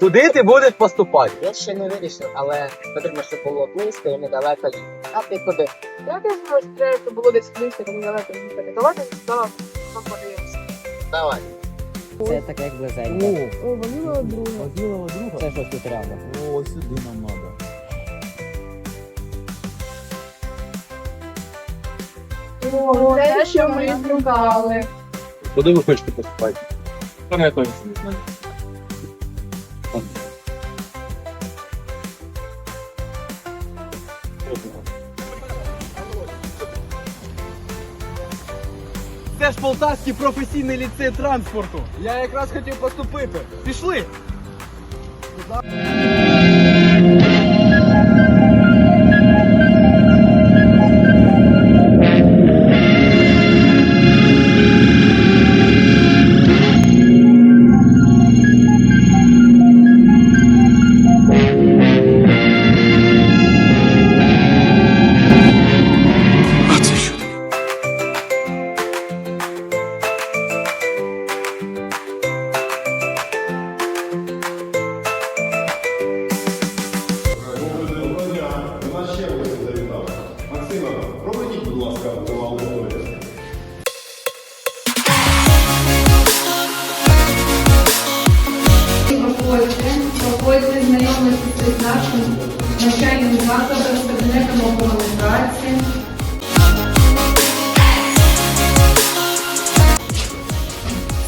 Куди ти будеш поступати? Я ще не вирішив, але потрібно, щоб було близько і недалеко. А ти куди? Я теж треба, щоб було десь близько, там недалеко їхати. Давайте зараз подивимося. Давай. Це так як близенько. О, ванила друга. Возила друга. Це щось тут рядом. О, сюди нам надо. О, те, що ми шукали. Куди ви хочете поступати? Я не знаю. Це ж Полтавський професійний ліцей транспорту. Я якраз хотів поступити. Пішли. Будь ласка, до аудиторії. Проходьте, проходьте, знайомитися з нашим навчальним закладом, з кабінетом охорони праці.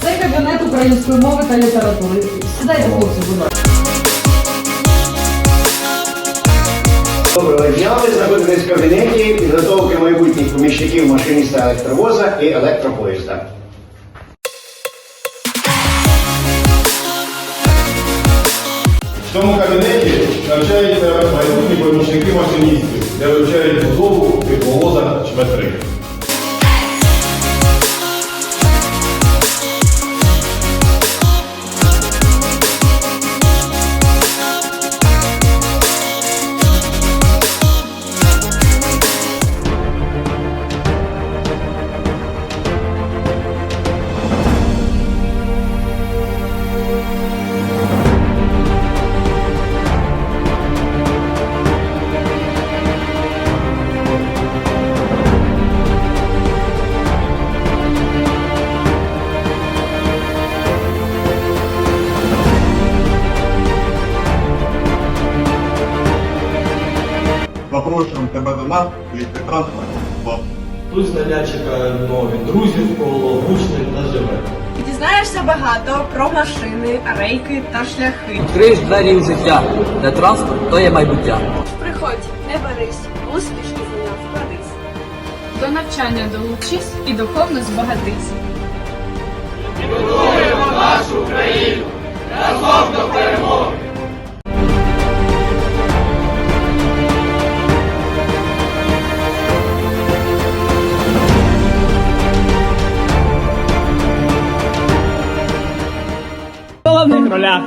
Це кабінет української мови та літератури. Сідайте, хлопці, будь ласка. Доброго дня, ви знаходитесь в кабінеті підготовки майбутніх поміщиків машиніста електровоза і електропоїзда. В цьому кабінеті навчаються майбутні помічники машиністів, де вивчають Запрошуємо тебе до нас, ліцей транспорт. Тут знання чекає нові друзів коло гучних та живе. Дізнаєшся багато про машини, рейки та шляхи. Відкриєш двері в життя, де транспорт то є майбуття. Приходь, не берись, успішні знання вкладись. До навчання долучись і духовно збагатись. В ролях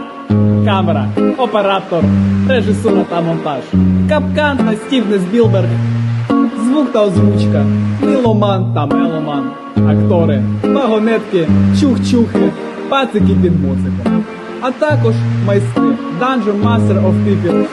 камера, оператор, режисура та монтаж. Капкан та Стівнес Білберг, Звук та озвучка. Міломан та меломан. Актори, вагонетки, чух-чухи, пацики під музику. А також майстри Dungeon Master of PPC.